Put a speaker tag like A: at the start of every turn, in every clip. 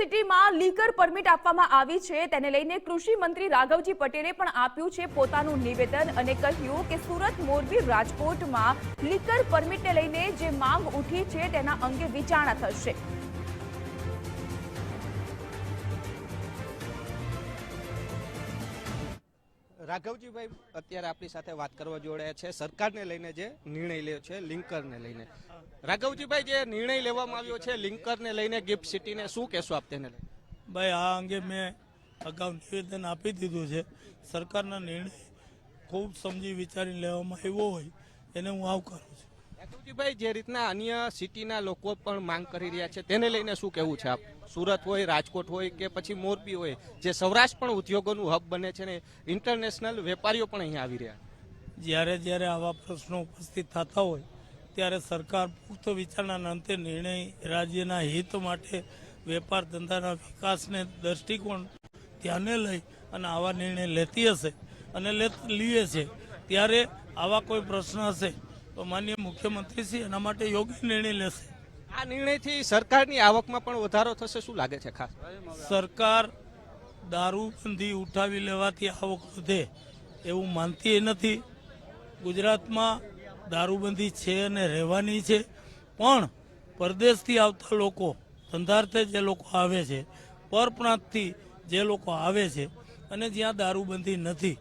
A: સિટીમાં liquor permit આપવામાં આવી છે. તેને લઈને કૃષિ મંત્રી રાઘવજી પટેલે પણ આપ્યું છે પોતાનું નિવેદન અને કહ્યું કે સુરત મોરબી રાજકોટમાં લીકર પરમિટને લઈને જે માંગ ઉઠી છે તેના અંગે વિચારણા થશે.
B: રાઘવજીભાઈ અત્યારે આપણી સાથે વાત કરવા જોડાયા છે. સરકારને લઈને જે નિર્ણય લ્યો છે, લિંકરને લઈને. રાઘવજીભાઈ, જે નિર્ણય લેવામાં આવ્યો છે, લિંકરને લઈને ગિફ્ટ સિટીને શું કહેશો આપ તેને
C: ભાઈ, આ અંગે મેં અગાઉ નિવેદન આપી દીધું છે. સરકારના નિર્ણય ખૂબ સમજી વિચારી લેવામાં આવ્યો હોય, એને હું આવકારું છું.
B: રાઘવજીભાઈ જે રીતના અન્ય સિટીના લોકો પણ માંગ કરી રહ્યા છે, તેને લઈને શું કહેવું છે આપ? સુરત હોય, રાજકોટ હોય કે પછી મોરબી હોય, જે સૌરાષ્ટ્ર પણ ઉદ્યોગોનું હબ બને છે ને ઇન્ટરનેશનલ વેપારીઓ પણ અહીંયા આવી રહ્યા
C: જ્યારે જ્યારે આવા પ્રશ્નો ઉપસ્થિત થતા હોય, ત્યારે સરકાર પુખ્ત વિચારણાના અંતે નિર્ણય રાજ્યના હિત માટે વેપાર ધંધાના વિકાસને દ્રષ્ટિકોણ ધ્યાને લઈ અને આવા નિર્ણય લેતી હશે અને લે- લીએ છે. ત્યારે આવા કોઈ પ્રશ્ન હશે? તો માન્ય મુખ્યમંત્રી છે એના માટે યોગ્ય નિર્ણય લેશે.
B: આ નિર્ણયથી સરકારની આવકમાં પણ વધારો થશે શું લાગે છે ખાસ?
C: સરકાર દારૂબંધી ઉઠાવી લેવાથી આવક વધે એવું માનતી નથી. ગુજરાતમાં દારૂબંધી છે અને રહેવાની છે પણ પરદેશથી આવતા લોકો ધંધાર્થે જે લોકો આવે છે પરપ્રાંતથી જે લોકો આવે છે અને જ્યાં દારૂબંધી નથી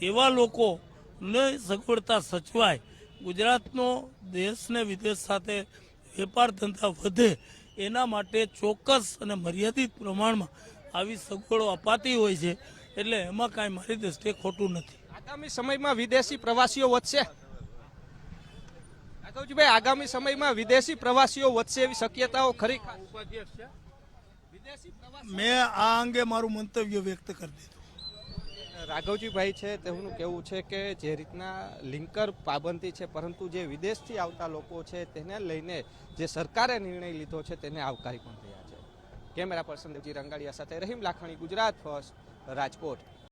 C: તેવા લોકોને સગવડતા સચવાય ગુજરાતનો દેશ ને વિદેશ સાથે વેપાર ધંધા વધે એના માટે ચોક્કસ અને મર્યાદિત પ્રમાણમાં આવી સગવડો અપાતી હોય છે. એટલે એમાં કાંઈ મારી દ્રષ્ટિએ ખોટું નથી.
B: આગામી સમયમાં વિદેશી પ્રવાસીઓ વધશે? રાઘવજીભાઈ આગામી સમયમાં વિદેશી પ્રવાસીઓ વધશે એવી શક્યતાઓ ખરી? વિદેશી
C: મેં આ અંગે મારું મંતવ્ય વ્યક્ત કરી દીધું.
B: રાઘવજીભાઈ છે તેમનું કેવું છે કે જે રીતના લિંકર પાબંદી છે, પરંતુ જે વિદેશથી આવતા લોકો છે તેને લઈને જે સરકારે નિર્ણય લીધો છે તેને આવકારી પણ રહ્યા છે. કેમેરા પર્સન દેવજી રંગાડિયા સાથે રહીમ લાખણી, ગુજરાત ફર્સ્ટ રાજકોટ.